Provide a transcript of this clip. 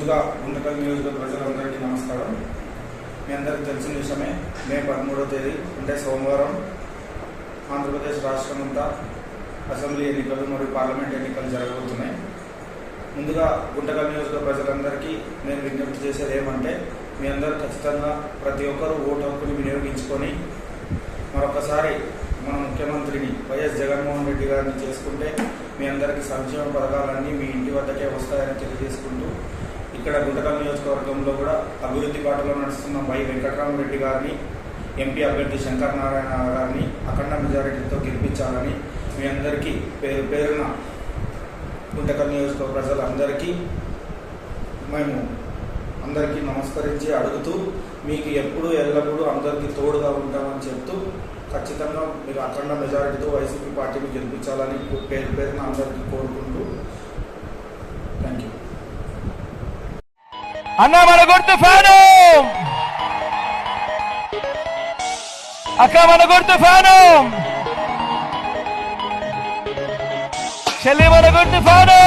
ముందుగా గుంటకల్ నియోజకవర్గ ప్రజలందరికీ నమస్కారం. మీ అందరికీ తెలిసిన విషయమే మే పదమూడవ తేదీ అంటే సోమవారం ఆంధ్రప్రదేశ్ రాష్ట్రం అంతా అసెంబ్లీ ఎన్నికలు మరియు పార్లమెంట్ ఎన్నికలు జరగబోతున్నాయి. ముందుగా గుంటకల్ నియోజకవర్గ ప్రజలందరికీ నేను విజ్ఞప్తి చేసేది ఏమంటే మీ అందరూ ఖచ్చితంగా ప్రతి ఒక్కరూ ఓటు హక్కుని వినియోగించుకొని మరొకసారి మన ముఖ్యమంత్రిని వైఎస్ జగన్మోహన్ రెడ్డి గారిని చేసుకుంటే మీ అందరికీ సంక్షేమ పథకాలన్నీ మీ ఇంటి వద్దకే వస్తాయని తెలియజేసుకుంటూ ఇక్కడ గుంటకల్ నియోజకవర్గంలో కూడా అభివృద్ధి బాటలో నడుస్తున్న వై వెంకటరామరెడ్డి గారిని ఎంపీ అభ్యర్థి శంకర్ నారాయణ గారిని అఖండ మెజారిటీతో గెలిపించాలని మీ అందరికీ పేరు పేరున గుంటకల్ నియోజకవర్గ ప్రజలందరికీ మేము అందరికీ నమస్కరించి అడుగుతూ మీకు ఎప్పుడు ఎల్లప్పుడూ అందరికీ తోడుగా ఉంటామని చెప్తూ ఖచ్చితంగా మీరు అఖండ మెజారిటీతో వైసీపీ పార్టీని గెలిపించాలని పేరు పేరున అందరికీ కోరుకుంటూ అన్న మన గుర్తు ఫ్యాను! అక్క మన గుర్తు ఫ్యాను! చెల్లి మన గుర్తు ఫ్యాను!